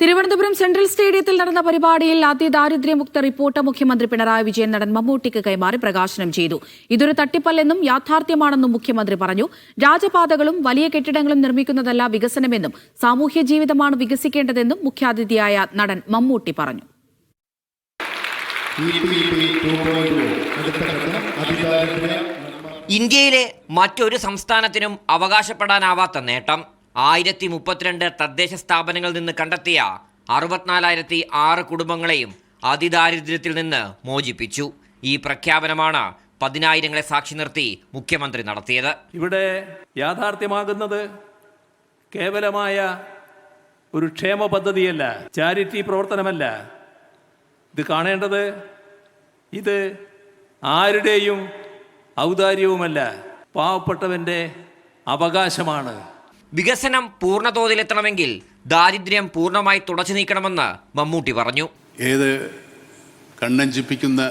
Thiruvananthapuram central സ്റ്റേഡിയത്തിൽ നടന്ന പരിപാടിയിൽ അതിദാരിദ്ര്യമുക്ത റിപ്പോർട്ട് മുഖ്യമന്ത്രി പിണറായി വിജയൻ നടൻ മമ്മൂട്ടിക്ക് കൈമാറി പ്രകാശനം ചെയ്തു. ഇതൊരു തട്ടിപ്പല്ലെന്നും യാഥാർത്ഥ്യമാണെന്നും മുഖ്യമന്ത്രി പറഞ്ഞു. രാജപാതകളും വലിയ കെട്ടിടങ്ങളും നിർമ്മിക്കുന്നതല്ല വികസനമെന്നും സാമൂഹ്യ ജീവിതമാണ് വികസിക്കേണ്ടതെന്നും മുഖ്യാതിഥിയായ നടൻ മമ്മൂട്ടി പറഞ്ഞു. ഇന്ത്യയിലെ മറ്റൊരു സംസ്ഥാനത്തിനും അവകാശപ്പെടാനാവാത്ത നേട്ടം ആയിരത്തി മുപ്പത്തിരണ്ട് തദ്ദേശ സ്ഥാപനങ്ങളിൽ നിന്ന് കണ്ടെത്തിയ അറുപത്തിനാലായിരത്തി ആറ് കുടുംബങ്ങളെയും അതിദാരിദ്ര്യത്തിൽ നിന്ന് മോചിപ്പിച്ചു. ഈ പ്രഖ്യാപനമാണ് പതിനായിരങ്ങളെ സാക്ഷി നിർത്തി മുഖ്യമന്ത്രി നടത്തിയത്. ഇവിടെ യാഥാർത്ഥ്യമാകുന്നത് കേവലമായ ഒരു ക്ഷേമ പദ്ധതിയല്ല ചാരിറ്റി പ്രവർത്തനമല്ല. ഇത് കാണേണ്ടത് ഇത് ആരുടെയും ഔദാര്യവുമല്ല പാവപ്പെട്ടവന്റെ അവകാശമാണ്. വികസനം പൂർണതോതിലെത്തണമെങ്കിൽ ദാരിദ്ര്യം പൂർണമായി തുടച്ചു നീക്കണമെന്ന് മമ്മൂട്ടി പറഞ്ഞു. ഏത് കണ്ണഞ്ചിപ്പിക്കുന്ന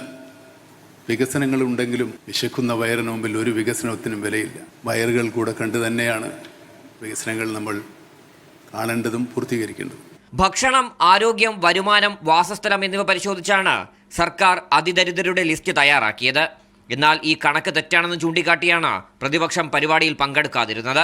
വികസനങ്ങളുണ്ടെങ്കിലും വിശക്കുന്ന വയറിന് മുമ്പിൽ ഒരു വികസനത്തിനും വിലയില്ല. വയറുകൾ കൂടെ കണ്ടു തന്നെയാണ് വികസനങ്ങൾ നമ്മൾ കാണേണ്ടതും പൂർത്തീകരിക്കേണ്ടതും. ഭക്ഷണം ആരോഗ്യം വരുമാനം വാസസ്ഥലം എന്നിവ പരിശോധിച്ചാണ് സർക്കാർ അതിദരിദ്രരുടെ ലിസ്റ്റ് തയ്യാറാക്കിയത്. എന്നാൽ ഈ കണക്ക് തെറ്റാണെന്ന് ചൂണ്ടിക്കാട്ടിയാണ് പ്രതിപക്ഷം പരിപാടിയിൽ പങ്കെടുക്കാതിരുന്നത്.